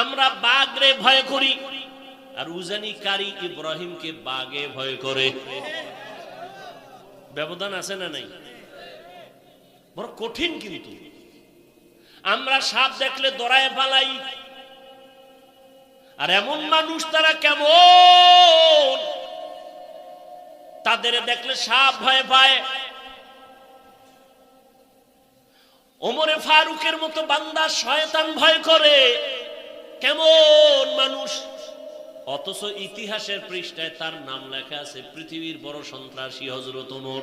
আমরা বাঘরে ভয় করি। আর উজানি কারি ইব্রাহিমকে বাঘে ভয় করে। ব্যবধান আছে না নাই? বড় কঠিন কিন্তু। আমরা সাপ দেখলে দড়ায় পালাই আর এমন মানুষ তারা কেমন? তাদের দেখলে সাপ ভয় পায়। ওমরে ফারুকের মতো বান্দা শয়তান ভয় করে। কেমন মানুষ? অথচ ইতিহাসের পৃষ্ঠায় তার নাম লেখা আছে, পৃথিবীর বড় সন্ত্রাসী হজরত ওমর।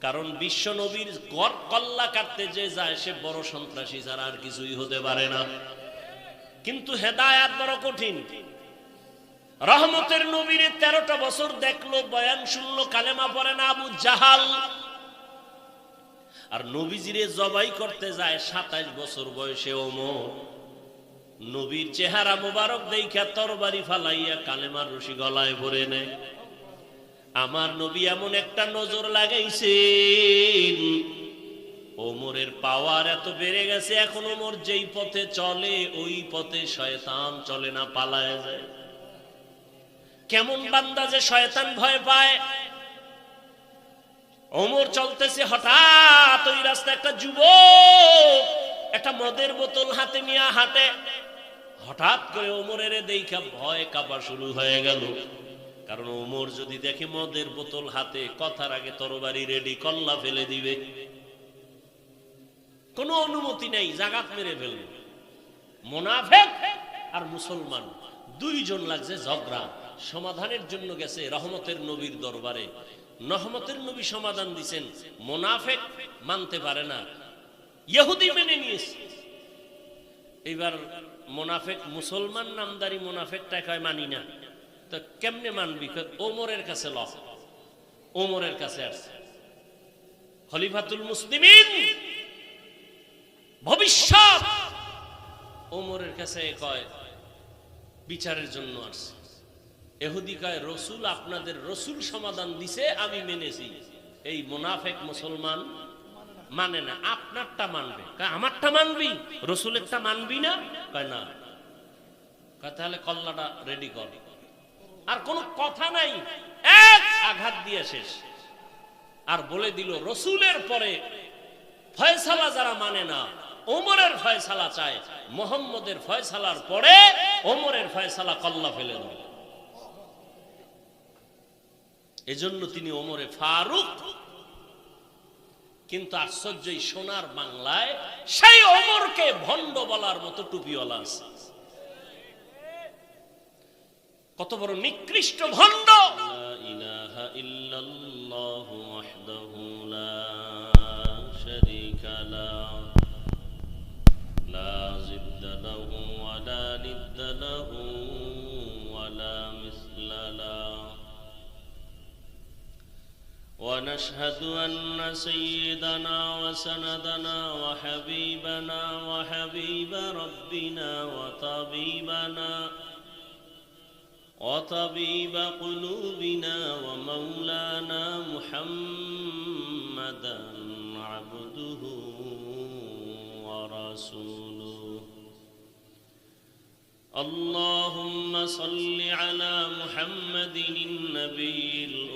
কারণ বিশ্ব নবীর গড় কল্লা কাটতে যে যায়, সে বড় সন্ত্রাসী ছাড়া আর কিছুই হতে পারে না। কিন্তু হেদায়াত বড় কঠিন। রহমতের নবীর তেরোটা বছর দেখল, বয়ান শুনলো, কালেমা পড়ে না আবু জাহাল। আর নবীজিরে জবাই করতে যায় সাতাইশ বছর বয়সে ওমর। নবীর চেহারা মোবারক দেখা তরবারি ফালাইয়া কালেমার রশি গলায় ভরে নেয়। আমার নবী এমন একটা নজর লাগাইছেন, ওমরের পাওয়ার এত বেড়ে গেছে, এখন ওমর যেই পথে চলে, ওই পথে শয়তান চলে না, পালায় যায়। কেমন বান্দা যে শয়তান ভয় পায়। ওমর চলতেছে হঠাৎ ওই রাস্তা একটা যুবক একটা মদের বোতল হাতে নিয়ে হাঁটে। হঠাৎ করে ওমরের দেখা ভয় কাঁপা শুরু হয়ে গেল। কারণ ওমর যদি দেখে মদের বোতল হাতে কথার আগে তরবারি রেডি, কল্লা ফেলে দিবে। কোনো অনুমতি নেই, জাগাত মেরে ফেলবে মোনাফেক আর মুসলমান দুইজন লাগছে ঝগড়া। সমাধানের জন্য গেছে রহমতের নবীর দরবারে। নহমতের নবী সমাধান দিছেন। মোনাফেক মানতে পারে না। ইহুদি মেনে নিয়েছে। এইবার মোনাফেক, মুসলমান নামদারি মোনাফেকটা কয়, মানি না। তো কেমনে মানবি? ওমরের কাছে ল ওমরের কাছে আসছে। খলিফাতুল মুসলিমিন, ভবিষ্যৎ। ওমরের কাছে কয়, বিচারের জন্য আসছে। এহুদি কয়, রসুল আপনাদের রসুল সমাধান দিছে, আমি মেনেছি। এই মুনাফেক মুসলমান মানে না, আপনারটা মানবে। আমারটা মানবি? রসুলেরটা মানবি না? কয়, না। তাহলে কল্লাটা রেডি কর। আর কোনো কথা নাই। এক আঘাত দিয়ে শেষ। আর বলে দিল, রসুলের পরে ফয়সালা যারা মানে না, ওমরের ফয়সালা চায়, মোহাম্মদের ফয়সালার পরে ওমরের ফয়সালা কল্লা ফেলে দেবে। এজন্য তিনি ওমরে ফারুক কিন্তু আশ্চর্য সোনার বাংলায় সেই অমরকে ভণ্ড বলার মতো টুপিওয়ালা আছে। কত বড় নিকৃষ্ট ভণ্ড! ونشهد أن سيدنا وسندنا وحبيبنا وحبيب ربنا وطبيبنا وطبيب قلوبنا ومولانا محمدا عبده ورسوله. اللهم صل على محمد النبي الأمي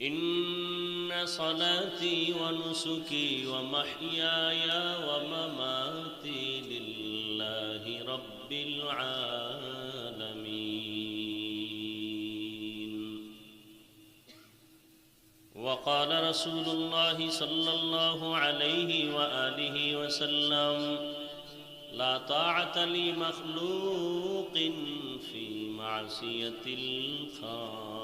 إن صلاتي ونسكي ومحياي ومماتي لله رب العالمين. وقال رسول الله صلى الله عليه وآله وسلم لا طاعة لمخلوق في معصية الخالق.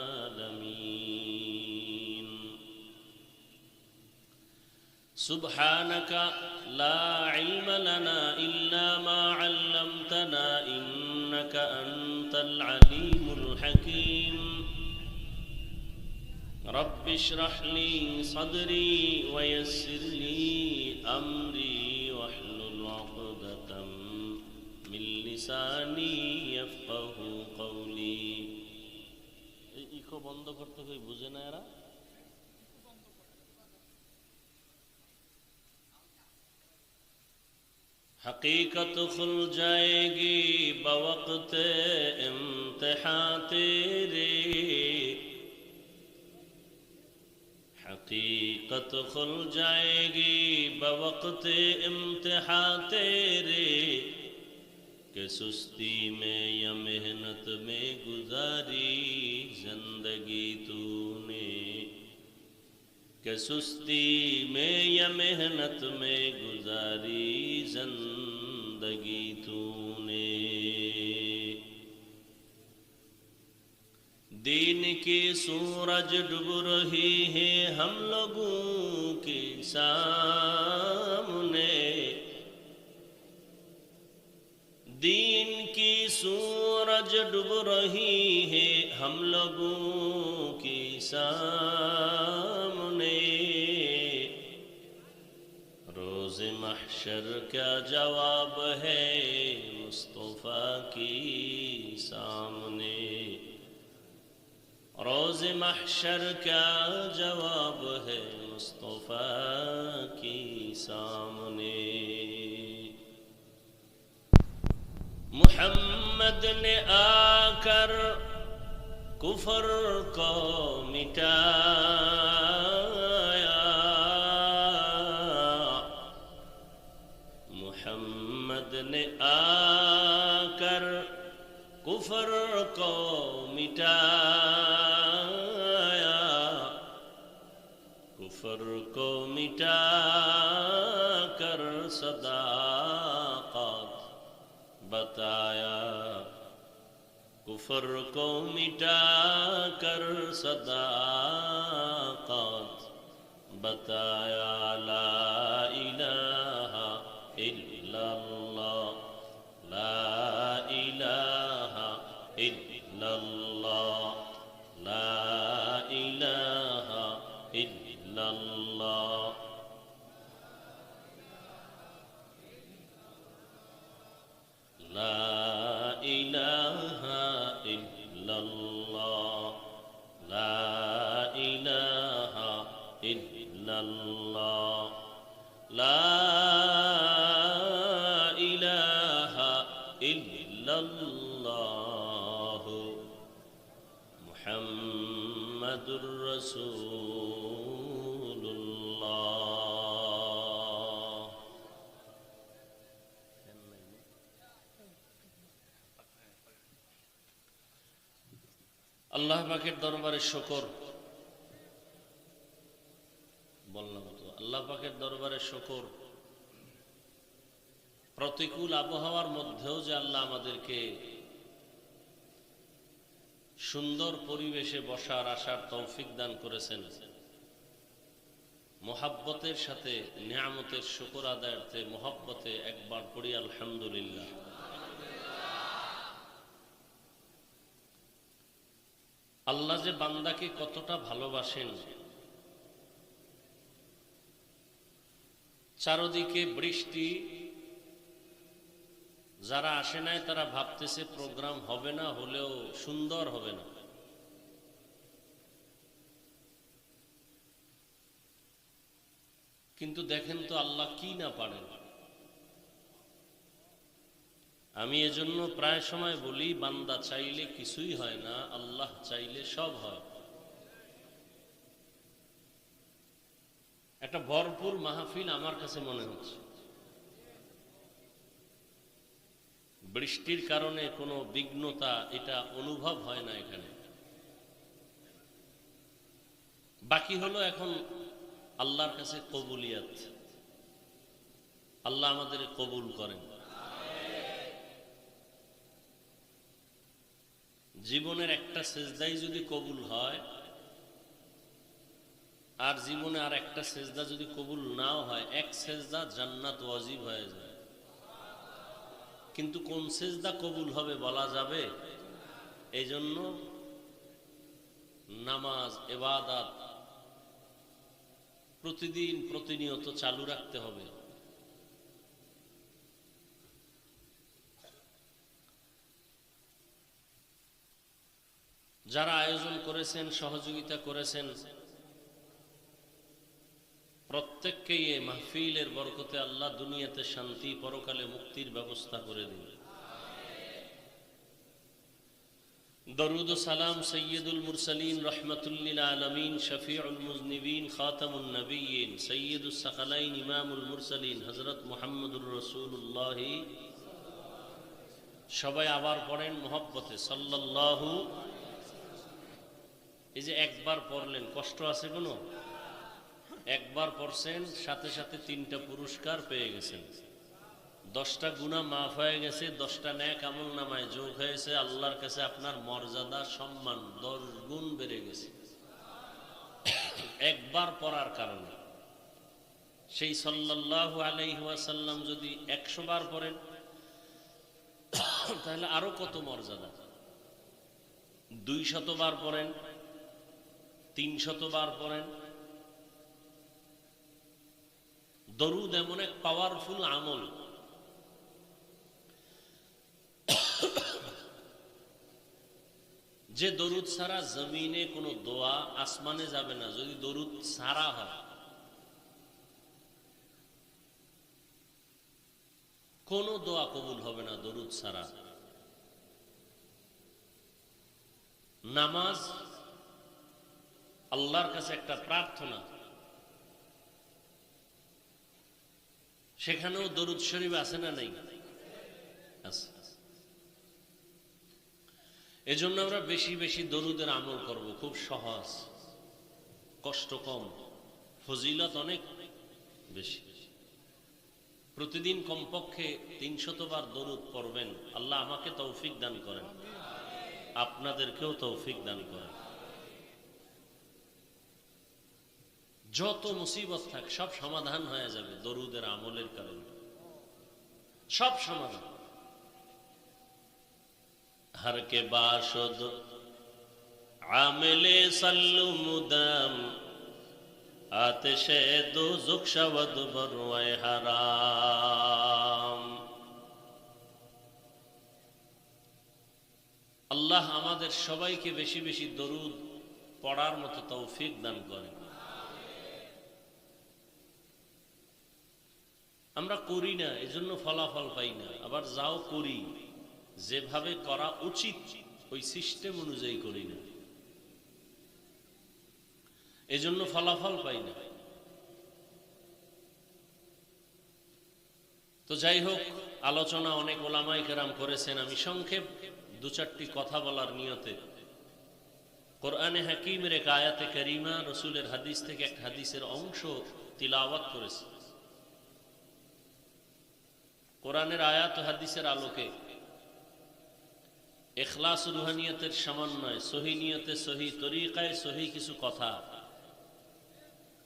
سبحانك لا علم لنا إلا ما علمتنا إنك أنت العليم الحكيم رب اشرح لي صدري ويسر لي أمري واحلل عقدة من لساني يفقه قولي ইকো বন্ধ করতে কই বুঝে না এরা حقیقت کھل جائے گی، بوقت امتحان تیرے حقیقت کھل جائے گی، بوقت امتحان تیرے کہ سستی میں یا محنت میں گزاری زندگی تو نے کہ سستی میں یا محنت میں گزاری زندگی تو نے دین کی سورج ڈب رہی ہے ہم لوگوں کے سامنے۔ دین کی سورج ڈب رہی ہے ہم لوگوں کی سامنے۔ محشر کیا جواب ہے مصطفیٰ کی سامنے۔ روز محشر کیا جواب ہے مصطفیٰ کی سامنے۔ محمد نے آ کر کفر کو مٹایا مٹایا کفر کو مٹا کر صداقت بتایا، کفر کو مٹا کر صداقت بتایا، لا الہ الا اللہ۔ পাকের দরবারে শকর। বললাম তো, আল্লাহ পাকের দরবারে শকর। প্রতিকূল আবহাওয়ার মধ্যেও যে আল্লাহ আমাদেরকে সুন্দর পরিবেশে বসার আসার তৌফিক দান করেছেন, মোহাব্বতের সাথে নিয়ামতের শুকর আদায়ার্থে মোহাব্বতে একবার পড়ি আলহামদুলিল্লাহ। আল্লাহ যে বান্দাকে কতটা ভালোবাসেন। চারদিকে বৃষ্টি, যারা আসে নাই তারা ভাবতেছে প্রোগ্রাম হবে না, হলেও সুন্দর হবে না। কিন্তু দেখেন তো আল্লাহ কি না পারেন। আমি এজন্য প্রায় সময় বলি, বান্দা চাইলে কিছুই হয় না, আল্লাহ চাইলে সব হয়। একটা ভরপুর মাহফিল আমার কাছে মনে হচ্ছে। বৃষ্টির কারণে কোনো বিঘ্নতা, এটা অনুভব হয় না এখানে। বাকি হলো এখন আল্লাহর কাছে কবুলিয়াত। আল্লাহ আমাদের কবুল করেন। জীবনের একটা সেজদাই যদি কবুল হয়, আর জীবনে আর একটা সেজদা যদি কবুল নাও হয়, এক সেজদা জান্নাত ওয়াজিব হয়ে যায়। কিন্তু কোন সেজদা কবুল হবে বলা যাবে? এই জন্য নামাজ, এবাদাত প্রতিদিন প্রতিনিয়ত চালু রাখতে হবে। যারা আয়োজন করেছেন, সহযোগিতা করেছেন প্রত্যেককেই এই মাহফিলের বরকতে আল্লাহ দুনিয়াতে শান্তি, পরকালে মুক্তির ব্যবস্থা করে দিন। দরুদ সালাম সৈয়দুল মুরসালিন রহমতুল্লিল আলমিন, শফিউল মুজনিবিন খাতামুল নবীন সৈয়দুল সকালাইন ইমামুল মুরসালিন হজরত মোহাম্মদুর রসুল্লাহি সবাই আবার পড়েন মোহব্বতে, সাল্লাল্লাহু এই যে একবার পড়লেন, কষ্ট আছে কোনো? একবার পড়ছেন, সাথে সাথে তিনটা পুরস্কার পেয়ে গেছেন। দশটা গুণা মাফ হয়ে গেছে, দশটা ন্যাক আমল নামায় যোগ হয়েছে, আল্লাহর কাছে আপনার মর্যাদা, সম্মান দশ গুণ বেড়ে গেছে। একবার পড়ার কারণে। সেই সাল্লাহ আলাইহাসাল্লাম যদি একশো বার পড়েন, তাহলে আরও কত মর্যাদা? দুই শতবার পড়েন তিন শতবার পড়েন। দরুদ এমন এক পাওয়ারফুল আমল। যে দরুদ ছাড়া জমিনে কোনো দোয়া আসমানে যাবে না, যদি দরুদ ছাড়া হয়। কোনো দোয়া কবুল হবে না দরুদ ছাড়া। নামাজ আল্লাহর কাছে একটা প্রার্থনা। সেখানেও দরুদ শরীফ আছে না নেই? এজন্য আমরা বেশি বেশি দরুদের আমল করব, খুব সহজ। কষ্ট কম, ফজিলত অনেক বেশি। প্রতিদিন কমপক্ষে তিনশতবার দরুদ পড়বেন, আল্লাহ আমাকে তৌফিক দান করেন। আপনাদেরকেও তৌফিক দান করেন। যত মুসিবত থাক, সব সমাধান হয়ে যাবে দরুদের আমলের কারণে। সব সমাধান। হরকে বাসদ আমলে সাল্লু মুদাম, আতেশে দু যুকশাবদ বরুয়ায় হারাম। আল্লাহ আমাদের সবাইকে বেশি বেশি দরুদ পড়ার মতো তৌফিক দান করেন। আমরা করি না, এজন্য ফলাফল পাই না। আবার যাও করি, যেভাবে করা উচিত, ওই সিস্টেম অনুযায়ী করি না। এজন্য ফলাফল পাই না। তো যাই হোক, আলোচনা অনেক ওলামাই কেরাম করেছেন। আমি সংক্ষেপ দু চারটি কথা বলার নিয়তে। কোরআনে হাকিমের এক আয়াতে করিমা রসুলের হাদিস থেকে এক হাদিসের অংশ তিলাওয়াত করেছে। কোরআনের আয়াত হাদিসের আলোকে। এখলাস রুহানিয়তের সমন্বয়, সহি নিয়তে সহি তরিকায় সহি কিছু কথা।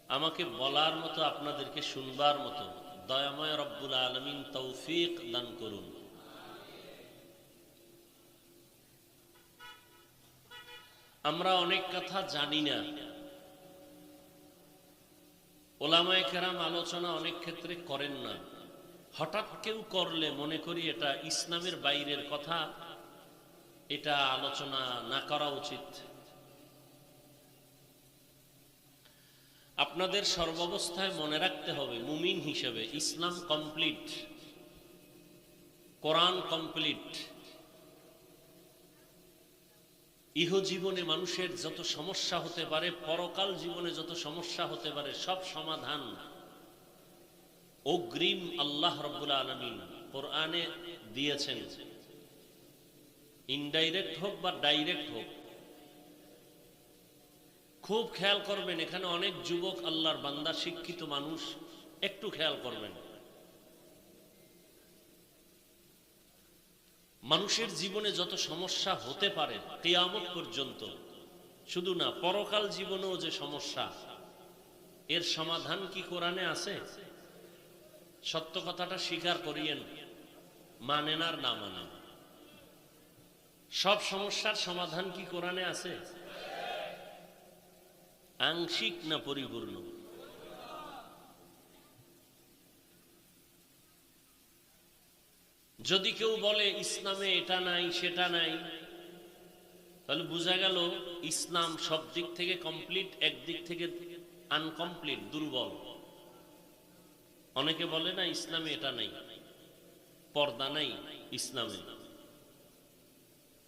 আমাকে বলার মতো, আপনাদেরকে শুনবার মতো, দয়াময় রব্বুল আলমিন তৌফিক দান করুন। আমরা অনেক কথা জানি না। ওলামায় কেরাম আলোচনা অনেক ক্ষেত্রে করেন না। হঠাৎ কেউ করলে, মনে করি এটা ইসলামের বাইরের কথা, এটা আলোচনা না করা উচিত। আপনাদের সর্বাবস্থায় মনে রাখতে হবে, মুমিন হিসেবে ইসলাম কমপ্লিট, কোরআন কমপ্লিট। ইহ জীবনে মানুষের যত সমস্যা হতে পারে, পরকাল জীবনে যত সমস্যা হতে পারে, সব সমাধান অগ্রিম আল্লাহ রব্বুল আলমিন কোরআনে দিয়েছেন ইনডাইরেক্ট হোক বা ডাইরেক্ট হোক, খুব খেয়াল করবেন, এখানে অনেক যুবক আল্লাহর বান্দা, শিক্ষিত মানুষ, একটু খেয়াল করবেন। মানুষের জীবনে যত সমস্যা হতে পারে, কেয়ামত পর্যন্ত, শুধু না, পরকাল জীবনেও যে সমস্যা, এর সমাধান কি কোরআনে আছে? সত্য কথাটা স্বীকার করিয়েন, মানেন আর না মানেন। সব সমস্যার সমাধান কি কোরআনে আছে? আংশিক না পরিপূর্ণ? যদি কেউ বলে, ইসলামে এটা নাই, সেটা নাই, তাহলে বোঝা গেল, ইসলাম সব দিক থেকে কমপ্লিট একদিক থেকে আনকমপ্লিট দুর্বল। অনেকে বলে না, ইসলামে এটা নাই, পর্দা নাই ইসলামে।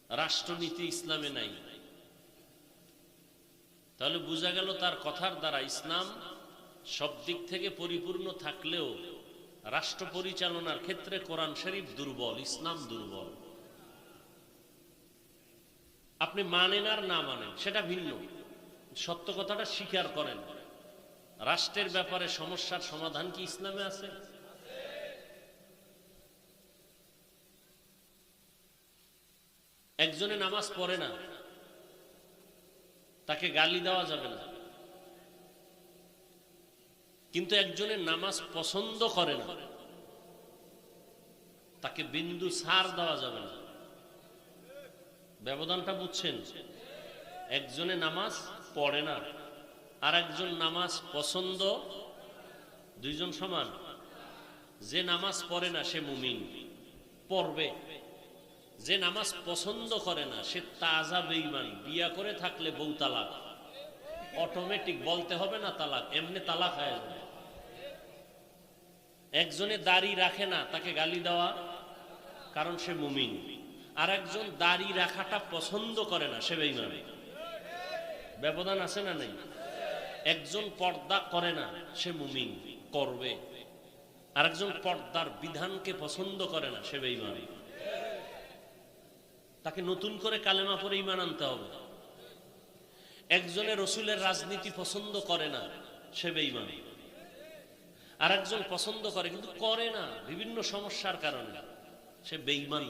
রাষ্ট্রনীতি ইসলামে নাই। তাহলে বোঝা গেল তার কথার দ্বারা ইসলাম সব দিক থেকে পরিপূর্ণ থাকলেও রাষ্ট্র পরিচালনার ক্ষেত্রে কোরআন শরীফ দুর্বল, ইসলাম দুর্বল। আপনি মানেন আর না মানেন, সেটা ভিন্ন। সত্য কথাটা স্বীকার করেন। রাষ্ট্রের ব্যাপারে সমস্যার সমাধান কি ইসলামে আছে? একজনে নামাজ পড়ে না, তাকে গালি দেওয়া যাবে না। কিন্তু একজনের নামাজ পছন্দ করে না, তাকে বিন্দু সার দেওয়া যাবে না। ব্যবধানটা বুঝছেন? একজনে নামাজ পড়ে না আর একজন নামাজ পছন্দ, দুইজন সমান। যে নামাজ পড়ে না, সে মুমিন। পড়বে। যে নামাজ পছন্দ করে না, সে তাজা বেইমান বিয়া করে থাকলে বউ তালাক। অটোমেটিক বলতে হবে না তালাক, এমনি তালাক হয়ে যাবে। একজনে দাড়ি রাখে না, তাকে গালি দেওয়া, কারণ সে মুমিন। আর একজন দাড়ি রাখাটা পছন্দ করে না, সে বেইমান ব্যবধান আছে না নেই? একজন পর্দা করে না, সে মুমিন, করবে। আরেকজন পর্দার বিধানকে পছন্দ করে না, সে বেইমান তাকে নতুন করে কালেমা পরে ইমান আনতে হবে। একজনে রসুলের রাজনীতি পছন্দ করে না, সে বেইমান আর একজন পছন্দ করে, কিন্তু করে না, বিভিন্ন সমস্যার কারণে, সে বেইমান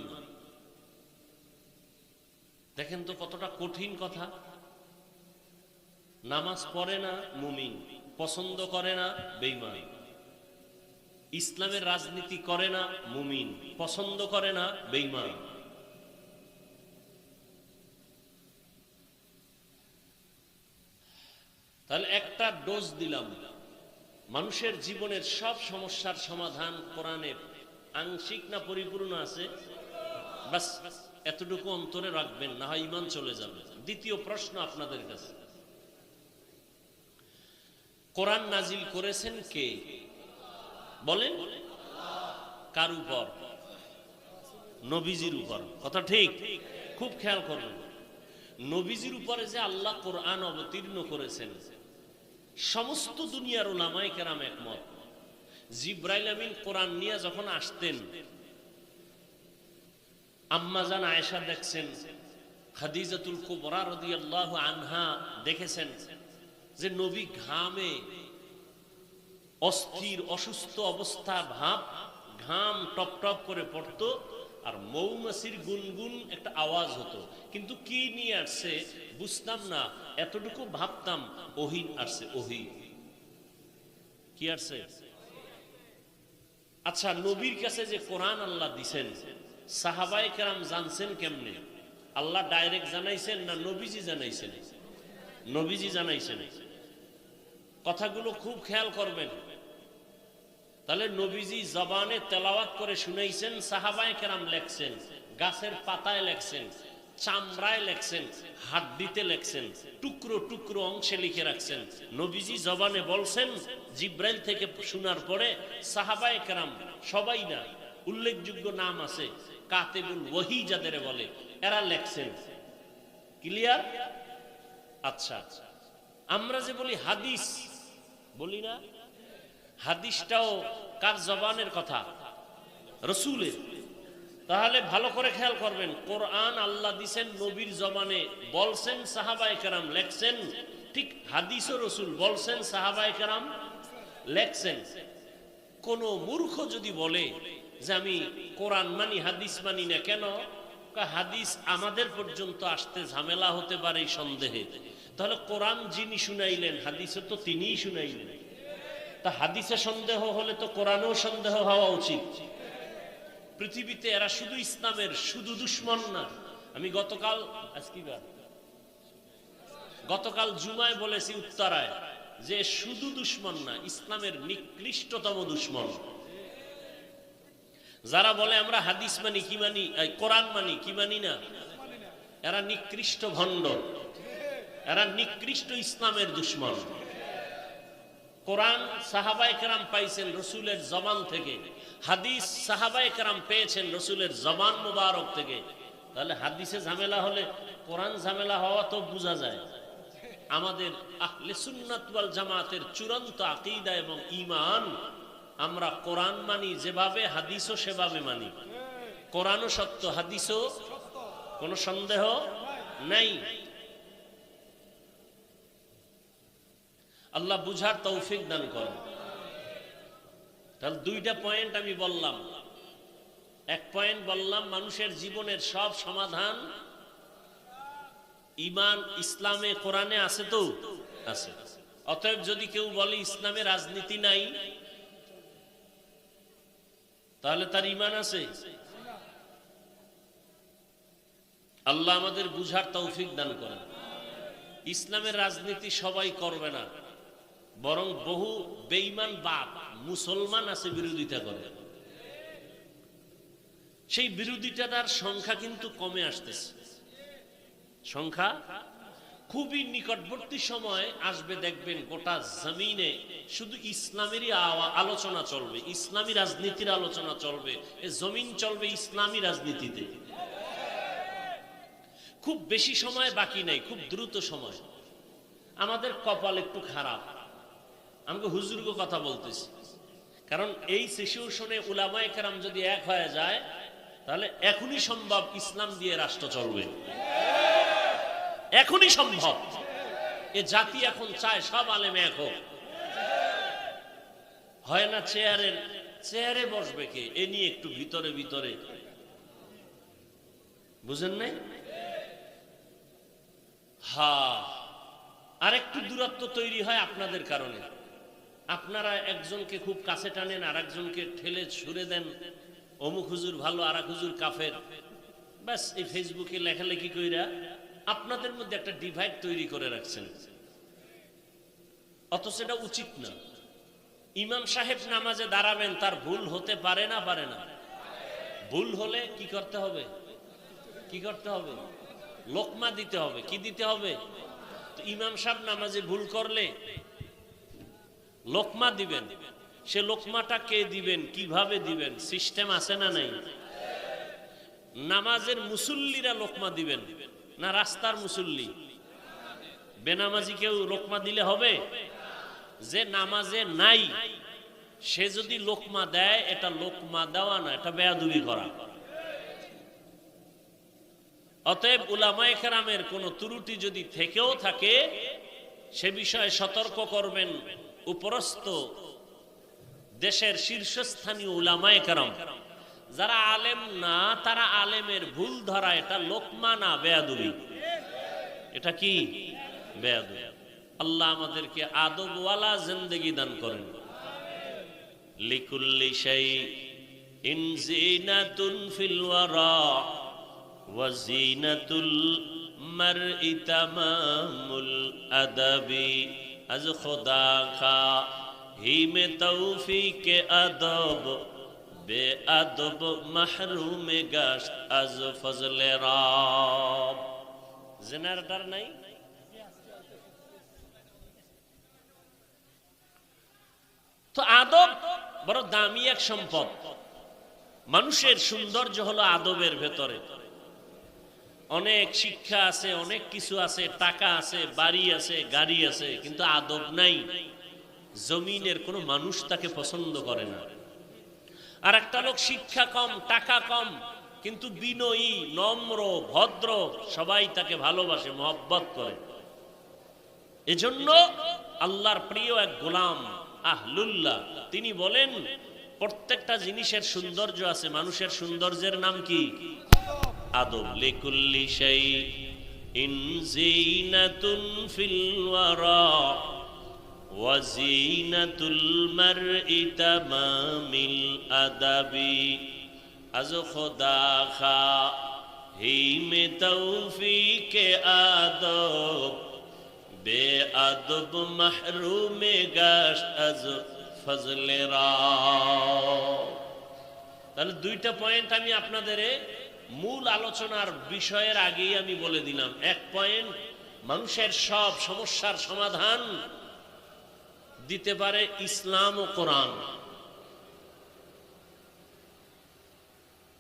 দেখেন তো কতটা কঠিন কথা। নামাজ পড়ে না মুমিন, পছন্দ করে না বেইমান ইসলামের রাজনীতি করে না মুমিন, পছন্দ করে না বেইমান তাহলে একটা ডোজ দিলাম। মানুষের জীবনের সব সমস্যার সমাধান কোরআনের আংশিক না পরিপূর্ণ আছে? এতটুকু অন্তরে রাখবেন, না হয় ইমান চলে যাবে। দ্বিতীয় প্রশ্ন আপনাদের কাছে। কোরআন নাজিল করেছেন কে? বলেন। কার উপর? নবীজির উপর। কথা ঠিক? খুব খেয়াল করবেন নবীজির উপরে যে আল্লাহ কোরআন অবতীর্ণ করেছেন, সমস্ত দুনিয়ার ওলামাই কেরাম একমত। জিব্রাইল আমিন কোরআন নিয়ে যখন আসতেন আম্মাজান আয়েশা দেখছেন, খাদিজাতুল কুবরা রাদিয়াল্লাহু আনহা দেখেছেন। যে নবী ঘামে, অস্থির, অসুস্থ অবস্থা ভাব, ঘাম টপ টপ করে পড়তো আর মৌমাছির গুনগুন একটা আওয়াজ হতো। কিন্তু কি নিয়ে আসছে বুঝতাম না, এতটুকু ভাবতাম ওহি আসছে ওহি কি আসছে? আচ্ছা নবীর কাছে যে কোরআন আল্লাহ দিছেন সাহাবাই কেরাম জানছেন কেমনে? আল্লাহ ডাইরেক্ট জানাইছেন না নবীজি জানাইছেন? নবীজি জানাইছেন। কথাগুলো খুব খেয়াল করবেন। তাহলে নবীজি জবানে তেলাওয়াত করে শুনাইছেন, সাহাবায় কেরাম লেখছেন, গাছের পাতায় লেখছেন, চামড়ায় লেখছেন, হাড্ডিতে লেখছেন, টুকরো টুকরো অংশে লিখে রাখছেন। নবীজি জবানে বলছেন, জিব্রাইল থেকে শোনার পরে সাহাবায় কেরাম সবাই না, উল্লেখযোগ্য নাম আছে, কাতেবুল ওহি যাদের বলে, এরা লেখছেন। ক্লিয়ার? আচ্ছা আমরা যে বলি হাদিস বলি না? হাদিসটাও কার জবানের কথা? রসুলের। তাহলে ভালো করে খেয়াল করবেন, কোরআন আল্লাহ দিছেন নবীর জবানে, বলছেন সাহাবাই কেরাম, লেখছেন ঠিক হাদিসও রসুল বলছেন সাহাবাই কেরাম, লেখছেন। কোন মূর্খ যদি বলে যে আমি কোরআন মানি, হাদিস মানি না কেন হাদিস আমাদের পর্যন্ত আসতে ঝামেলা হতে পারে এই সন্দেহে। তাহলে কোরআন যিনি শুনাইলেন, হাদিসে তো তিনিই শুনাইলেন। তা হাদিসে সন্দেহ হলে তো কোরআনেও সন্দেহ হওয়া উচিত। পৃথিবীতে এরা শুধু ইসলামের, শুধু দুশ্মন না। আমি গতকাল, আজ কি বার? গতকাল জুমায় বলেছি উত্তরায় যে শুধু দুশ্মন না, ইসলামের নিকৃষ্টতম দুশ্মন। যারা বলে আমরা হাদিস মানি, কি মানি কোরআন মানি, কি মানি না? এরা নিকৃষ্ট ভণ্ড। এরা নিকৃষ্ট ইসলামের দুশ্মন। কোরআন সাহাবাই কেরাম পাইছেন রসুলের জবান থেকে। হাদিস সাহাবাই কেরাম পেয়েছেন রসুলের জবান মুবারক থেকে। তাহলে হাদিসে ঝামেলা হলে কোরআন ঝামেলা হওয়া তো বোঝা যায়। আমাদের আহলে সুন্নাত জামাতের চূড়ান্ত আকীদা এবং ঈমান আমরা কোরআন মানি, যেভাবে, হাদিসও সেভাবে মানি। কোরআনও সত্য, হাদিসও কোনো সন্দেহ নাই। আল্লাহ বুঝার তৌফিক দান করেন। তাহলে দুইটা পয়েন্ট আমি বললাম। এক পয়েন্ট বললাম, মানুষের জীবনের সব সমাধান ইমান, ইসলামে, কোরআনে আছে তো? আছে। অতএব যদি কেউ বলে ইসলামে রাজনীতি নাই তাহলে তার ইমান আছে? আল্লাহ আমাদের বুঝার তৌফিক দান করেন। ইসলামের রাজনীতি সবাই করবে না, বরং বহু বেঈমান বাপ মুসলমান আছে বিরোধিতা করে। সেই বিরোধিতার সংখ্যা কিন্তু কমে আসতেছে। সংখ্যা খুবই নিকটবর্তী সময় আসবে দেখবেন গোটা জমিনে শুধু ইসলামেরই আলোচনা চলবে, ইসলামী রাজনীতির আলোচনা চলবে, এ জমিন চলবে ইসলামী রাজনীতিতে। খুব বেশি সময় বাকি নাই, খুব দ্রুত সময়। আমাদের কপাল একটু খারাপ। আমাকে হুজুরকে কথা বলতেছি। কারণ এই সিচুয়েশনে উলামায়ে কেরাম যদি এক হয়ে যায়, তাহলে এখনই সম্ভব ইসলাম দিয়ে রাষ্ট্র চলবে। এখনই সম্ভব। এ জাতি এখন চায় সব আলেম এক হোক। হয় না চেয়ারের, চেয়ারে বসবে কে? এ নিয়ে একটু ভিতরে ভিতরে। বুঝেন নাই? হা আর একটু দূরত্ব তৈরি হয় আপনাদের কারণে। আপনারা একজনকে খুব কাছে টানেন আর একজনকে ঠেলে ছুড়ে দেন। অমুক হুজুর ভালো আর হুজুর কাফের। ব্যাস, এই ফেসবুকে লেখালেখি কইরা আপনাদের মধ্যে একটা ডিভাইড তৈরি করে রাখছেন। অথচ এটা উচিত না। ইমাম সাহেব নামাজে দাঁড়াবেন, তার ভুল হতে পারে না পারে না। ভুল হলে কি করতে হবে? কি করতে হবে? লোকমা দিতে হবে। কি দিতে হবে? ইমাম সাহেব নামাজে ভুল করলে লোকমা দিবেন। সে লোকমাটা কে দিবেন? কীভাবে দিবেন? সিস্টেম আছে না নাই? নামাজের মুসল্লিরা লোকমা দিবেন। না রাস্তার মুসল্লি? বেনামাজি কেউ লোকমা দিলে হবে? যে নামাজে নাই, সে যদি লোকমা দেয়, এটা লোকমা দেওয়া না, এটা বেয়াদুবি করা। অতএব উলামায়ে কেরামের কোনো ত্রুটি যদি থেকেও থাকে, সে বিষয়ে সতর্ক করবেন উপরস্থ দেশের শীর্ষস্থানীয় উলামায়ে কেরাম। যারা আলেম না, তারা আলেমের ভুল ধরা, এটা লোকমা না বেয়াদুবি। এটা কি? বেয়াদুবি। আল্লাহ আমাদেরকে আদবওয়ালা জিন্দেগি দান করেন। লিকুল্লি শাই ইন জিনাতুন ফিল ওয়ারা ওয়া মারই তামামুল আদাবি। আজ খোদা খা হি মে তৌফিক আদব। বে আদব মাহরুম গাশত আজ ফজলে রব। জেনারেটর নাই? তো আদব বড় দামি এক সম্পদ। মানুষের সৌন্দর্য হলো আদবের ভেতরে। অনেক শিক্ষা আছে, অনেক কিছু আছে, টাকা আছে, বাড়ি আছে, গাড়ি আছে, কিন্তু আদব নাই। জমিনের কোনো মানুষ তাকে পছন্দ করে না। আর একটা লোক, শিক্ষা কম, টাকা কম, কিন্তু বিনয়ী নম্র, ভদ্র, সবাই তাকে ভালোবাসে, মহব্বত করে। এজন্য আল্লাহর প্রিয় এক গোলাম, আহলুল্লাহ, তিনি বলেন, প্রত্যেকটা জিনিসের সৌন্দর্য আছে, মানুষের সৌন্দর্যের নাম কি? আদব লিকুল্লি শাই ইন জিনাতুন ফিল ওয়ারা। মারই তামামিল আদাবি। আজ খোদা খা হি মে তৌফিকে আদব। বে আদব মাহরুমে গাশ আজ ফজলে তাহলে দুইটা পয়েন্ট আমি আপনাদের মূল আলোচনার বিষয়ের আগেই আমি বলে দিলাম। এক পয়েন্ট, মানুষের সব সমস্যার সমাধান দিতে পারে ইসলাম ও কোরআন।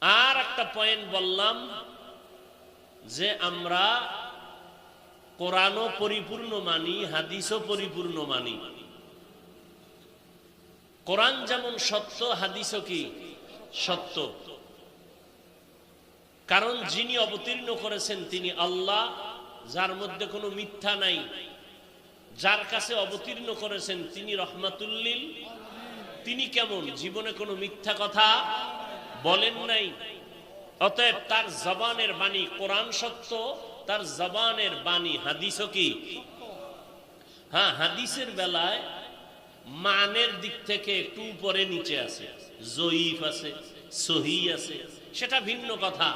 আর একটা পয়েন্ট বললাম যে আমরা কোরআনও পরিপূর্ণ মানি, হাদিসও পরিপূর্ণ মানি। কোরআন যেমন সত্য, হাদিসও কি সত্য? কারণ যিনি অবতীর্ণ করেছেন তিনি আল্লাহ, যার মধ্যে কোনো মিথ্যা নাই। যার কাছে অবতীর্ণ করেছেন তিনি রহমাতুল্লিল। তিনি কেমন? জীবনে কোনো মিথ্যা কথা বলেন নাই। অতএব তার জবানের বাণী কোরআন সত্য, তার জবানের বাণী হাদিসও কি? হ্যাঁ হাদিসের বেলায় মানের দিক থেকে একটু উপরে নিচে আছে। জয়ীফ আছে, সহি আছে, সেটা ভিন্ন কথা।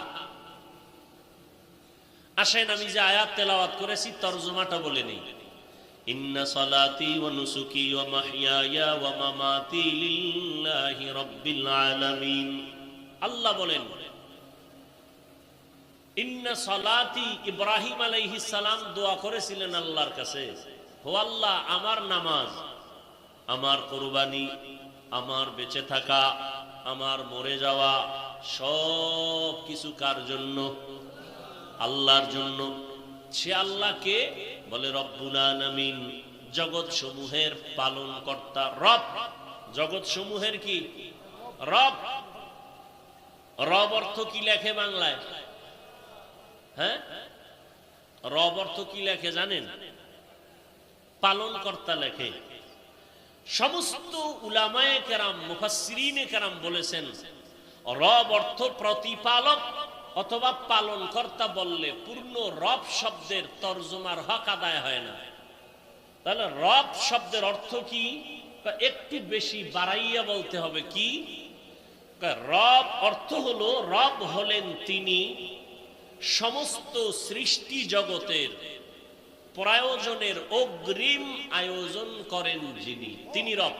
আসেন আমি যে আয়াত তেলাওয়াত করেছি, তর্জমাটা বলে নেই। ওয়া নুসুকি ওয়া মাহইয়ায়া ওয়া মামাতি লিল্লাহি আল্লাহ বলেন, ইন্না সালাতি ইব্রাহিম আলাইহিস দোয়া করেছিলেন আল্লাহর কাছে। আল্লাহ, আমার নামাজ, আমার কোরবানি, আমার বেঁচে থাকা, আমার মরে যাওয়া সব কিছু কার জন্য? আল্লাহর জন্য। সে আল্লাহকে বলে, রব্বুল আলামিন জগৎ সমূহের পালন কর্তা রব। জগৎ সমূহের কি? রব। রব অর্থ কি লেখে বাংলায়? হ্যাঁ? রব অর্থ কি লেখে জানেন? পালন কর্তা লেখে। সমস্ত উলামায় কেরাম, মুফাসসিরিনে কেরাম বলেছেন, রব অর্থ প্রতিপালক। অথবা পালন কর্তা বললে পূর্ণ রব শব্দের তর্জমার হক আদায় হয় না। তাহলে রব শব্দের অর্থ কি? একটু বেশি বাড়াইয়া বলতে হবে কি? রব অর্থ হলো রব হলেন তিনি সমস্ত সৃষ্টি জগতের প্রয়োজনের অগ্রিম আয়োজন করেন যিনি। তিনি রব।